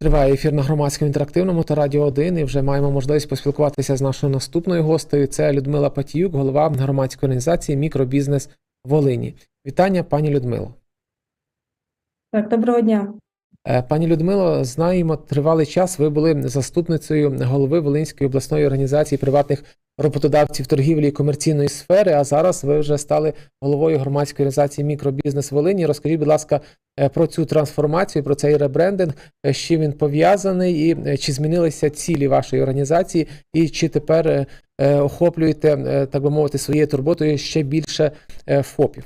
Триває ефір на громадському інтерактивному та радіо 1 і вже маємо можливість поспілкуватися з нашою наступною гостею. Це Людмила Патіюк, голова громадської організації Мікробізнес Волині. Вітання, пані Людмило. Так, доброго дня. Е, Пані Людмило, знаємо, тривалий час ви були заступницею голови Волинської обласної організації приватних роботодавців торгівлі і комерційної сфери. А зараз ви вже стали головою громадської організації Мікробізнес Волині. Розкажіть, будь ласка, е, про цю трансформацію, про цей ребрендинг, е, з чим він пов'язаний, і е, чи змінилися цілі вашої організації, і чи тепер охоплюєте, так би мовити, своєю турботою ще більше ФОПів?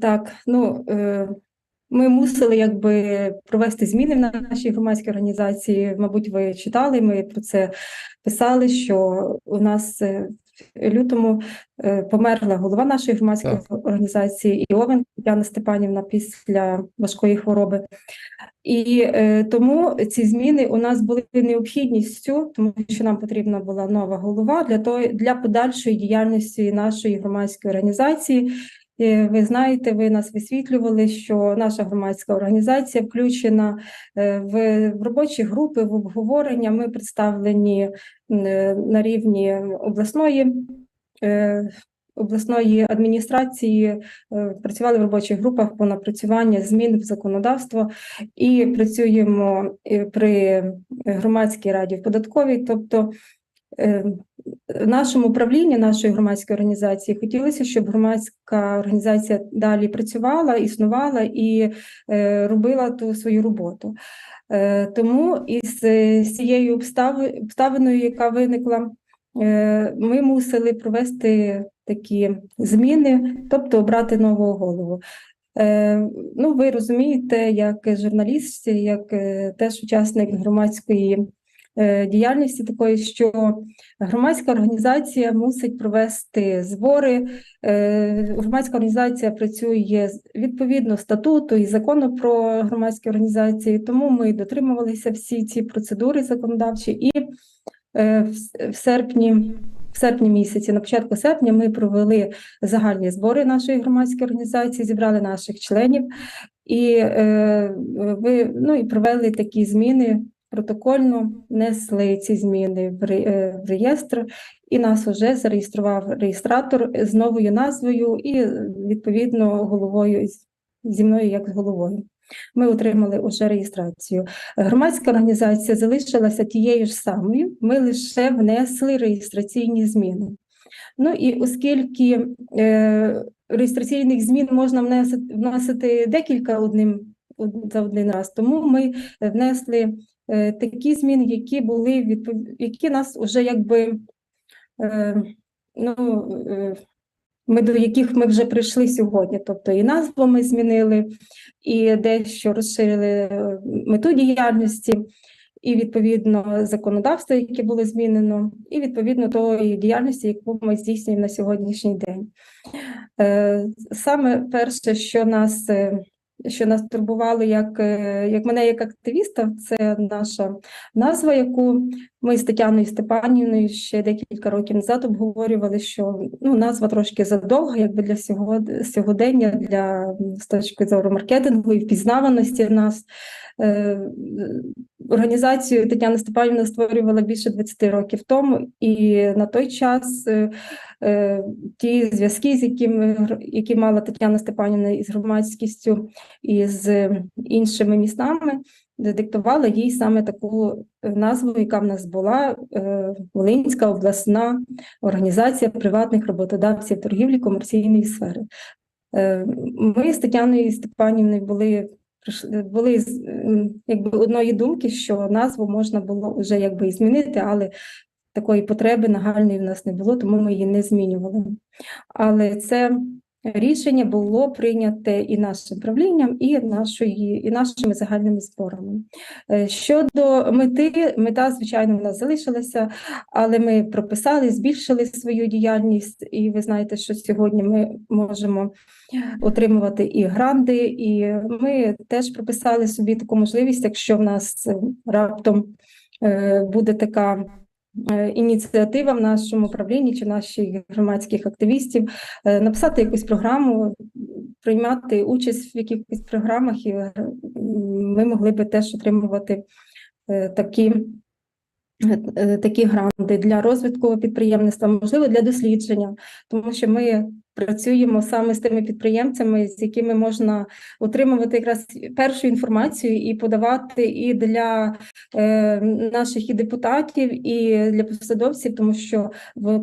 Так, ну ми мусили якби провести зміни в нашій громадській організації. Мабуть, ви читали, ми про це писали, що у нас е, в лютому е, померла голова нашої громадської організації Іовен Тетяна Степанівна після важкої хвороби. І е, тому ці зміни у нас були необхідністю, тому що нам потрібна була нова голова для того для подальшої діяльності нашої громадської організації. Е, Ви знаєте, ви нас висвітлювали, що наша громадська організація включена е, в, робочі групи, в обговорення. Ми представлені е, на рівні обласної. Обласної адміністрації працювали в робочих групах по напрацюванню змін в законодавство і працюємо при громадській раді в податковій. Тобто в нашому управлінні нашої громадської організації хотілося, щоб громадська організація далі працювала, існувала і е, робила ту свою роботу. Е, Тому із е, цією обставиною, яка виникла, е, ми мусили провести такі зміни, тобто обрати нового голову. Е, Ну, ви розумієте, як журналіст, як е, теж учасник громадської е, діяльності такої, що громадська організація мусить провести збори. Е, Громадська організація працює відповідно статуту і закону про громадські організації, тому ми дотримувалися всі ці процедури законодавчі і е, в серпні. В серпні місяці, на початку серпня, ми провели загальні збори нашої громадської організації, зібрали наших членів і, е, ви, ну, і провели такі зміни протокольно, внесли ці зміни в, е, реєстр, і нас вже зареєстрував реєстратор з новою назвою і відповідно головою зі мною як з головою. Ми отримали уже реєстрацію. Громадська організація залишилася тією ж самою, ми лише внесли реєстраційні зміни. Ну і оскільки е, реєстраційних змін можна внесити, вносити декілька одним за один раз, тому ми внесли е, такі зміни, які були відпов... які нас вже якби е, ну, е, ми до яких ми вже прийшли сьогодні. Тобто і назву ми змінили, і дещо розширили е, мету діяльності, і відповідно законодавство, яке було змінено, і відповідно тої діяльності, яку ми здійснюємо на сьогоднішній день. Е, Саме перше, що нас е, що нас турбувало як, е, як мене як активіста, це наша назва, яку ми з Тетяною Степанівною ще декілька років назад обговорювали, що ну, назва трошки задовга, якби для сьогодення, для з точки зору маркетингу і впізнаваності нас. Організацію Тетяна Степанівна створювала більше 20 років тому, і на той час е, е, ті зв'язки, з якими які мала Тетяна Степанівна із громадськістю і з іншими містами, диктувала їй саме таку е, назву, яка в нас була е, Волинська обласна організація приватних роботодавців торгівлі комерційної сфери. Е, Ми з Тетяною Степанівною були прийшли- були якби одної думки, що назву можна було вже якби і змінити, але такої потреби нагальної в нас не було, тому ми її не змінювали. Але це рішення було прийняте і нашим правлінням, і нашої, і нашими загальними зборами. Е, Щодо мети, мета, звичайно, в нас залишилася, але ми прописали, збільшили свою діяльність, і ви знаєте, що сьогодні ми можемо отримувати і гранди, і ми теж прописали собі таку можливість, якщо в нас е, раптом е, буде така ініціатива в нашому управлінні чи наших громадських активістів е, написати якусь програму, приймати участь в якихось програмах і е, ми могли би теж отримувати е, такі, е, такі гранти для розвитку підприємництва, можливо, для дослідження, тому що ми працюємо саме з тими підприємцями, з якими можна отримувати якраз першу інформацію і подавати і для е, наших і депутатів, і для посадовців, тому що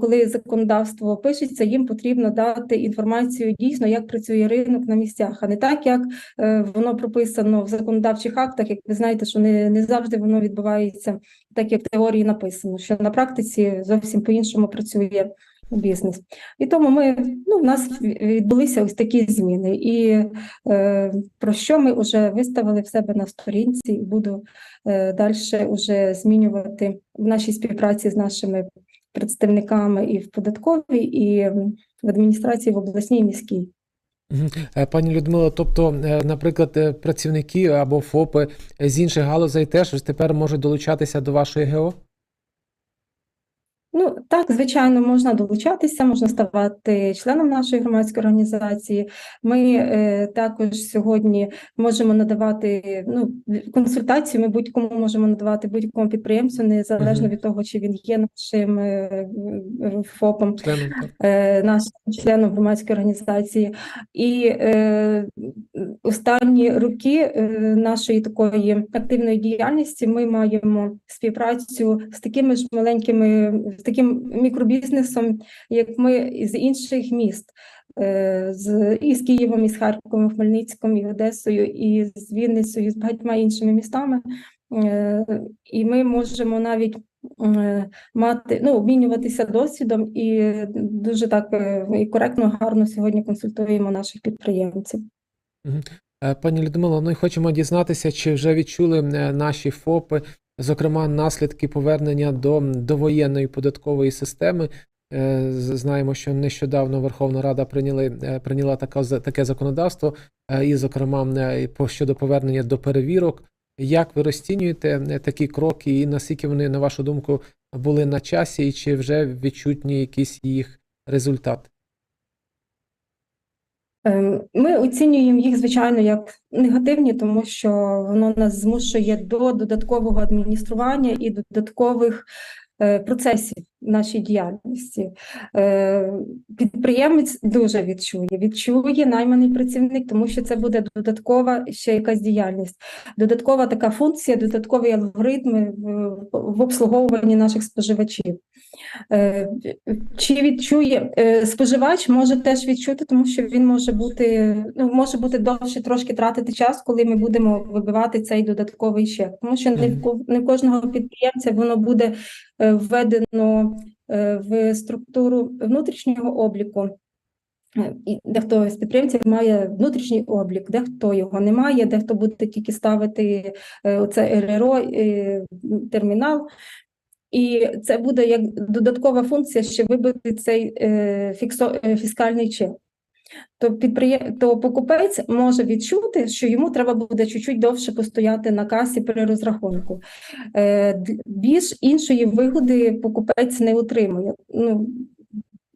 коли законодавство пишеться, їм потрібно дати інформацію дійсно, як працює ринок на місцях, а не так, як е, воно прописано в законодавчих актах. Як ви знаєте, що не, не завжди воно відбувається так, як в теорії написано, що на практиці зовсім по-іншому працює бізнес. І тому ми ну, в нас відбулися ось такі зміни. І е, про що ми вже виставили в себе на сторінці, і буду е, далі вже змінювати в нашій співпраці з нашими представниками і в податковій, і в адміністрації в обласній міській. Е, Пані Людмило, тобто, е, наприклад, е, працівники або ФОПи з інших галузей теж тепер можуть долучатися до вашої ГО? Ну так, звичайно, можна долучатися, можна ставати членом нашої громадської організації. Ми е, також сьогодні можемо надавати ну, консультацію. Ми будь-кому можемо надавати будь-якому підприємцю, незалежно від того, чи він є нашим е, е, ФОПом. Членом, е, нашим членом громадської організації. І е, останні роки е, нашої такої активної діяльності ми маємо співпрацю з такими ж маленькими, з таким мікробізнесом, як ми з інших міст. е, З і з Києвом, і з Харковом, і Хмельницьком, і Одесою, і з Вінницею, і з багатьма іншими містами. Е, І ми можемо навіть е, мати, ну, обмінюватися досвідом і дуже так і коректно, гарно сьогодні консультуємо наших підприємців. Пані Людмило, ну і хочемо дізнатися, чи вже відчули наші ФОПи, зокрема, наслідки повернення до довоєнної податкової системи. Е, Знаємо, що нещодавно Верховна Рада прийняли, е, прийняла така, таке законодавство, е, і, зокрема, щодо повернення до перевірок. Як ви розцінюєте такі кроки, і наскільки вони, на вашу думку, були на часі, і чи вже відчутні якісь їх результати? Ем, Ми оцінюємо їх, звичайно, як негативні, тому що воно нас змушує до додаткового адміністрування і додаткових е, процесів нашій діяльності. Е, Підприємець дуже відчує, відчує найманий працівник, тому що це буде додаткова ще якась діяльність, додаткова така функція, додаткові алгоритми в, обслуговуванні наших споживачів. Е, Чи відчує е, споживач може теж відчути, тому що він може бути ну може бути довше трошки тратити час, коли ми будемо вибивати цей додатковий чек. Тому що не в кожного підприємця воно буде введено в структуру внутрішнього обліку. Е, І дехто з підприємців має внутрішній облік, дехто його не має, дехто буде тільки ставити е, оце РРО, е, термінал. І це буде як додаткова функція ще вибити цей е, е, фіскальний чек. То, підприє... то покупець може відчути, що йому треба буде чуть-чуть довше постояти на касі при розрахунку. Е, більш іншої вигоди покупець не отримує. Ну,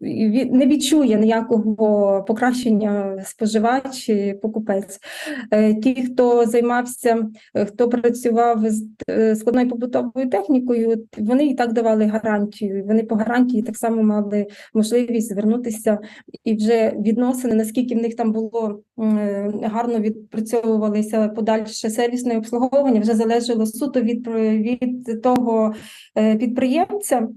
не відчує ніякого покращення споживач і покупець. Е, Ті, хто займався, е, хто працював з е, складною побутовою технікою, вони і так давали гарантію. Вони по гарантії так само мали можливість звернутися і вже відносини, наскільки в них там було гарно відпрацьовувалися подальше сервісне обслуговування, вже залежало суто від, від того підприємця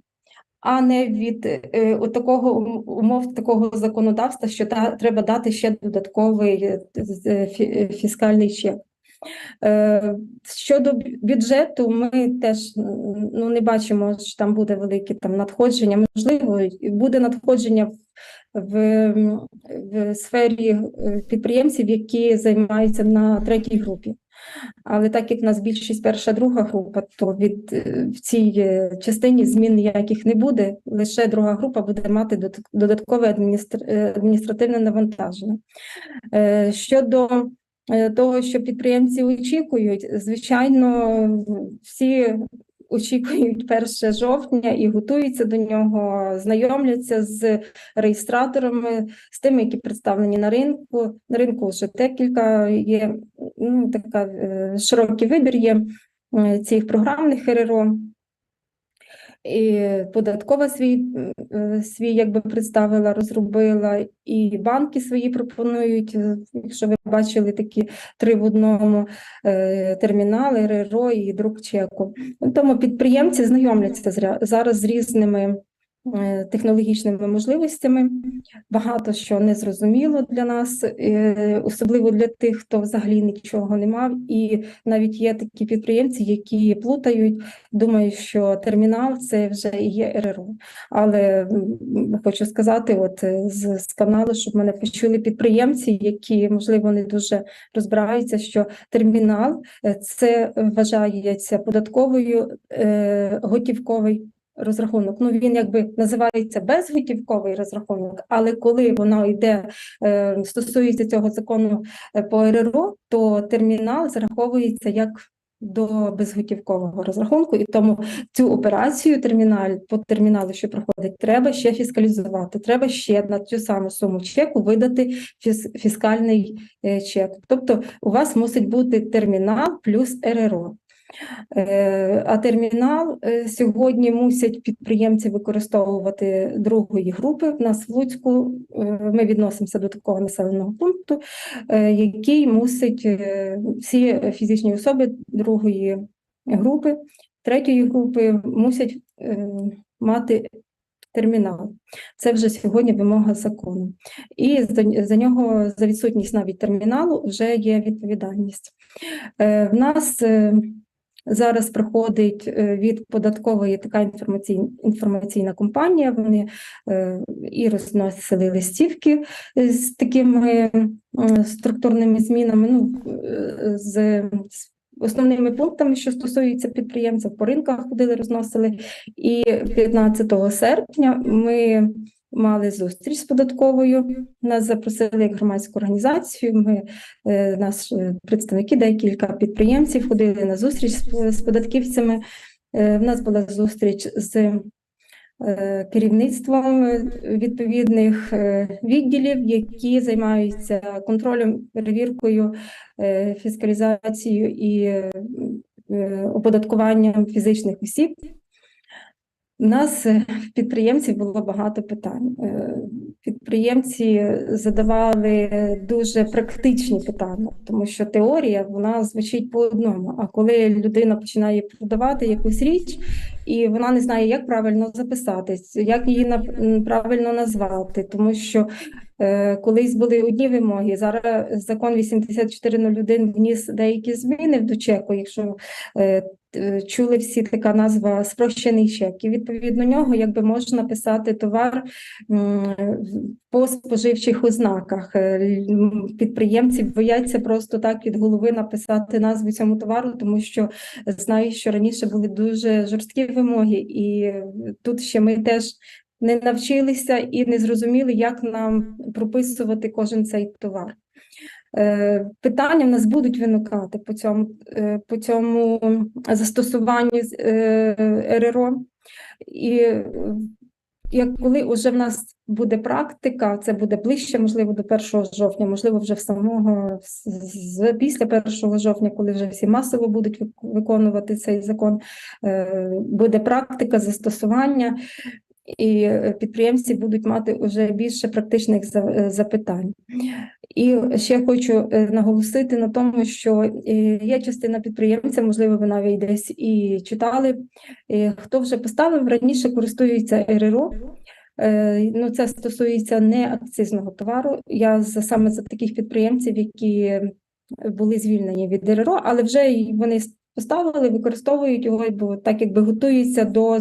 а не від е, от такого умов такого законодавства, що та треба дати ще додатковий е, е, е, фіскальний чек. Е, Щодо бюджету, ми теж ну, не бачимо, що там буде велике там надходження. Можливо, буде надходження в, в, сфері е, підприємців, які займаються на третій групі. Але так як в нас більшість перша, друга група, то від е, в цій е, частині змін ніяких не буде. Лише друга група буде мати додаткове адміністративне навантаження. Щодо того, що підприємці очікують, звичайно, всі очікують 1 жовтня і готуються до нього, знайомляться з реєстраторами, з тими, які представлені на ринку. На ринку вже декілька є ну, така е, широкий вибір є е, цих програмних РРО. І податкова свій, е, свій якби представила, розробила, і банки свої пропонують. е, Якщо ви бачили такі три в одному е, термінали, РРО і друк чеку. Тому підприємці знайомляться зараз з різними технологічними можливостями. Багато що незрозуміло для нас, е, особливо для тих, хто взагалі нічого не мав. І навіть є такі підприємці, які плутають, думають, що термінал це вже і є РРО. Але хочу сказати, от е, з, з каналу, щоб мене почули підприємці, які можливо не дуже розбираються, що термінал е, це вважається податковою е, готівковий розрахунок. Ну він якби називається безготівковий розрахунок, але коли воно йде е, стосується цього закону е, по РРО, то термінал зараховується як до безготівкового розрахунку, і тому цю операцію терміналь по терміналу, що проходить, треба ще фіскалізувати. Треба ще на цю саму суму чеку видати фіскальний е, чек. Тобто у вас мусить бути термінал плюс РРО. Е, А термінал е, сьогодні мусять підприємці використовувати другої групи. В нас в Луцьку е, ми відносимося до такого населеного пункту, який мусить всі фізичні особи другої групи, третьої групи мусять мати термінал. Це вже сьогодні вимога закону. І за, за нього, за відсутність навіть терміналу, вже є відповідальність. В нас Зараз проходить е, від податкової така інформаційна, інформаційна компанія. Вони е, і розносили листівки з такими структурними змінами, ну, е, з основними пунктами, що стосуються підприємців, по ринках ходили, розносили. І 15 серпня ми мали зустріч з податковою. Нас запросили як громадську організацію. Ми е, нас е, представники, декілька підприємців ходили на зустріч з, з податківцями. Е, В нас була зустріч з керівництвом відповідних відділів, які займаються контролем, перевіркою, фіскалізацією і оподаткуванням фізичних осіб. У нас е, підприємців було багато питань. Е, Підприємці задавали дуже практичні питання, тому що теорія вона звучить по одному. А коли людина починає продавати якусь річ, і вона не знає, як правильно записатись, як її правильно назвати, тому що колись були одні вимоги. Зараз закон 8401 вніс деякі зміни до чеку, якщо е, е, чули всі така назва спрощений чек. І відповідно нього якби можна писати товар по споживчих ознаках. Е, Підприємці бояться просто так від голови написати назву цьому товару, тому що знають, що раніше були дуже жорсткі вимоги, і тут ще ми теж не навчилися і не зрозуміли, як нам прописувати кожен цей товар. Е, Питання в нас будуть виникати по цьому, е, по цьому застосуванню е, РРО. І як коли вже в нас буде практика, це буде ближче, можливо, до 1 жовтня, можливо, вже в самого з, після 1 жовтня, коли вже всі масово будуть виконувати цей закон, буде практика застосування, і е, підприємці будуть мати вже більше практичних е, запитань. І ще хочу е, наголосити на тому, що є частина підприємців, можливо, ви навіть десь і читали, хто вже поставив раніше користується РРО. Ну, це стосується не акцизного товару. Я саме за таких підприємців, які були звільнені від РРО, але вже вони поставили, використовують його, бо так якби готуються до,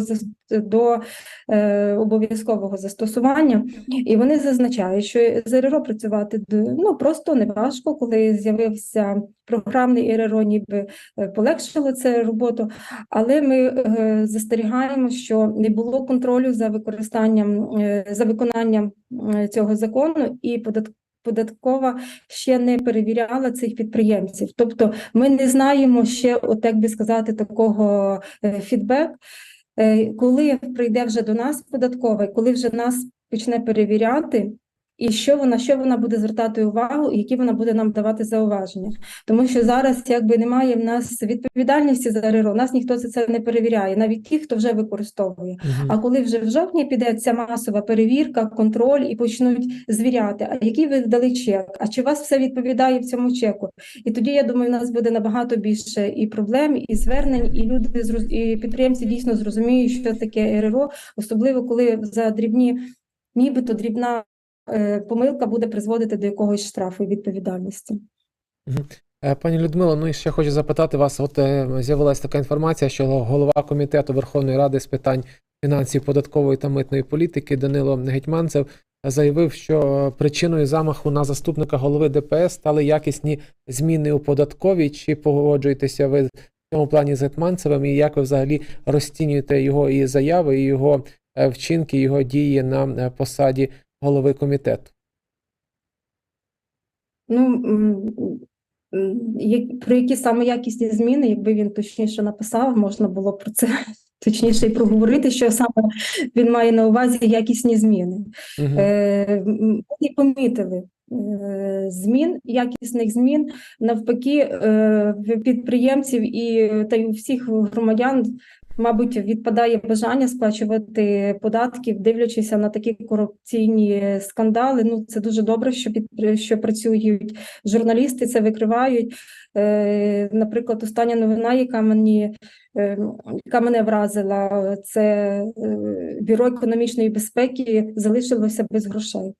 до е, обов'язкового застосування. І вони зазначають, що з РРО працювати ну, просто не важко, коли з'явився програмний РРО, ніби е, полегшило це роботу. Але ми е, застерігаємо, що не було контролю за використанням е, за виконанням е, цього закону і подат- Податкова ще не перевіряла цих підприємців. Тобто ми не знаємо ще, от як би сказати, такого е, фідбек, Е, коли прийде вже до нас податкова, коли вже нас почне перевіряти, і що вона, що вона буде звертати увагу, і які вона буде нам давати зауваження. Тому що зараз якби немає в нас відповідальності за РРО, нас ніхто за це не перевіряє, навіть ті, хто вже використовує. Мгм. А коли вже в жовтні піде ця масова перевірка, контроль і почнуть звіряти, а який ви дали чек, а чи вас все відповідає в цьому чеку? І тоді я думаю, у нас буде набагато більше і проблем, і звернень, і люди і підприємці дійсно зрозуміють, що таке РРО, особливо коли за дрібні, нібито дрібна помилка буде призводити до якогось штрафу і відповідальності. Е, Пані Людмило, ну і ще хочу запитати вас: от е, з'явилася така інформація, що голова комітету Верховної Ради з питань фінансів, податкової та митної політики Данило Гетьманцев заявив, що е, причиною замаху на заступника голови ДПС стали якісні зміни у податковій. Чи погоджуєтеся ви в цьому плані з Гетьманцевим, і як ви взагалі розцінюєте його і заяви, і його е, вчинки, його дії на е, посаді голови комітету? Ну, про які саме якісні зміни, якби він точніше написав, можна було про це точніше і проговорити, що саме він має на увазі якісні зміни. Мгм. Е, Ми і помітили е, змін, якісних змін, навпаки, е, підприємців і та й у всіх громадян, мабуть, відпадає бажання сплачувати податки, дивлячися на такі корупційні скандали. Ну, це дуже добре, що під що працюють журналісти, це викривають. Е, Наприклад, остання новина, яка мені е, яка мене вразила, це е, бюро економічної безпеки залишилося без грошей.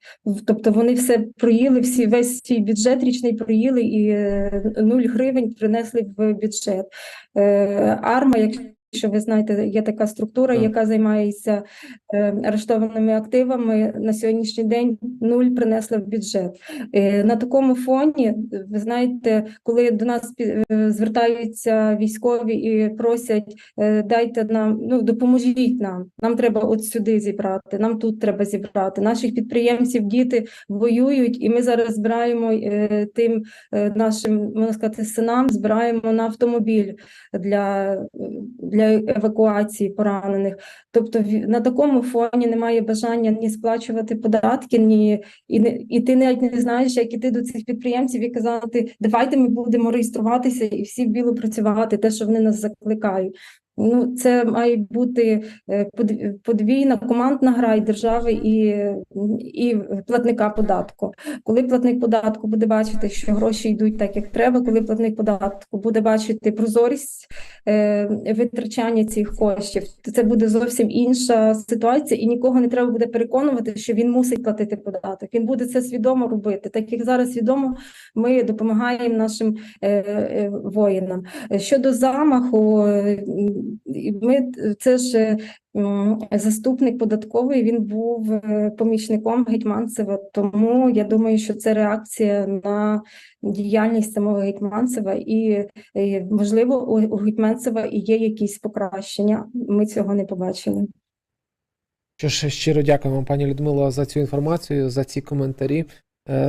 Тобто вони все проїли, всі весь свій бюджет річний проїли і нуль гривень принесли в бюджет. Арма, якщо ви знаєте, є така структура, Так. яка займається е, арештованими активами. На сьогоднішній день нуль принесли в бюджет. Е, На такому фоні, ви знаєте, коли до нас е, звертаються військові і просять е, дайте нам, ну допоможіть нам. Нам треба от сюди зібрати, нам тут треба зібрати. Наших підприємців діти воюють, і ми зараз збираємо е, тим е, нашим, можна сказати, синам, збираємо на автомобіль для, для евакуації поранених. Тобто на такому фоні немає бажання ні сплачувати податки, ні і і ти навіть не знаєш, як іти до цих підприємців і казати, давайте ми будемо реєструватися і всі в білу працювати, те, що вони нас закликають. Ну, це має бути е, подвійна командна гра і держави, і, і платника податку. Коли платник податку буде бачити, що гроші йдуть так, як треба, коли платник податку буде бачити прозорість е, витрачання цих коштів, то це буде зовсім інша ситуація, і нікого не треба буде переконувати, що він мусить платити податок. Він буде це свідомо робити. Так як зараз свідомо ми допомагаємо нашим е, е, воїнам. Щодо замаху, е, ми це ж е, заступник податковий. Він був е, помічником Гетьманцева. Тому я думаю, що це реакція на діяльність самого Гетьманцева, і е, можливо у, Гетьманцева і є якісь покращення. Ми цього не побачили. Що ж, щиро дякуємо, пані Людмило, за цю інформацію, за ці коментарі,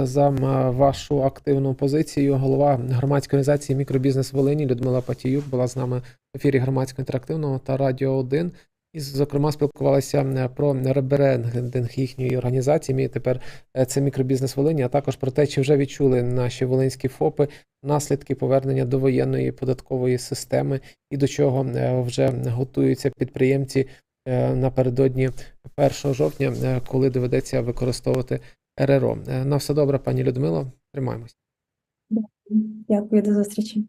за вашу активну позицію. Голова громадської організації Мікробізнес Волині Людмила Патіюк була з нами в ефірі громадського інтерактивного та Радіо 1. І, зокрема, спілкувалися про ребрендинг їхньої організації. Мій тепер е, це мікробізнес Волині, а також про те, чи вже відчули наші волинські ФОПи наслідки повернення до воєнної податкової системи і до чого е, вже готуються підприємці е, напередодні 1 жовтня, е, коли доведеться використовувати РРО. Е, На все добре, пані Людмило. Тримаємось. Дякую, до зустрічі.